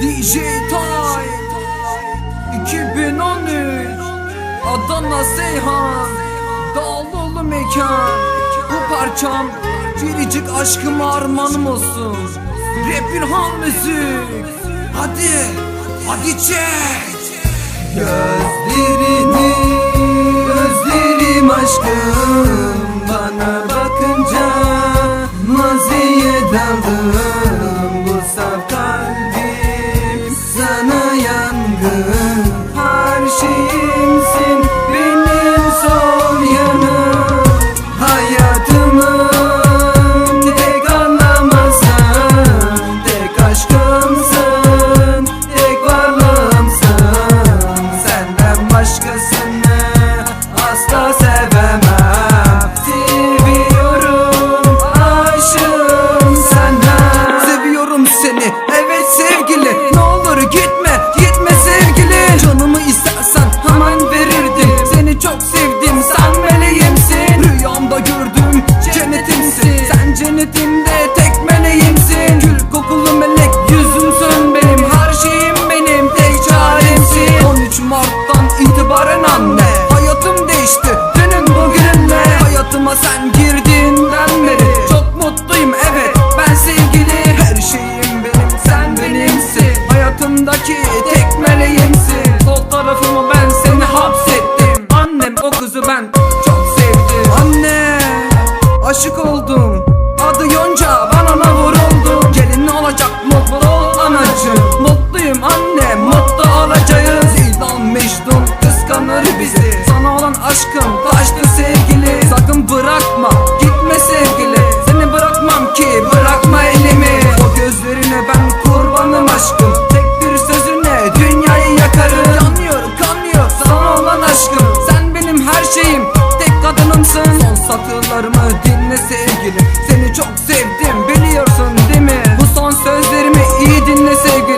DJ Time. 2013 Adana Seyhan. Dağlıoğlu mekan. Bu parçam Biricik aşkım armağanım olsun. Rap İlhan müzik. Hadi Hadi çek. Gözlerini Özlerim aşkım. Bana bakınca Maziye daldım itibaren anne. Hayatım değişti senin bugününle Hayatıma sen girdiğinden beri Çok mutluyum evet. Ben sevgili Her şeyim benim sen benimsin. Hayatımdaki tek meleğimsin. Sol tarafımı ben Kaçtan aşkım kaçtı sevgili. Sakın bırakma gitme sevgili. Seni bırakmam ki bırakma elimi. O gözlerine ben kurbanım aşkım. Tek bir sözüne dünyayı yakarım. Yanıyorum kanıyor sana olan aşkım. Sen benim her şeyim tek kadınımsın. Son satırlarımı dinle sevgilim. Seni çok sevdim biliyorsun değil mi? Bu son sözlerimi iyi dinle sevgilim.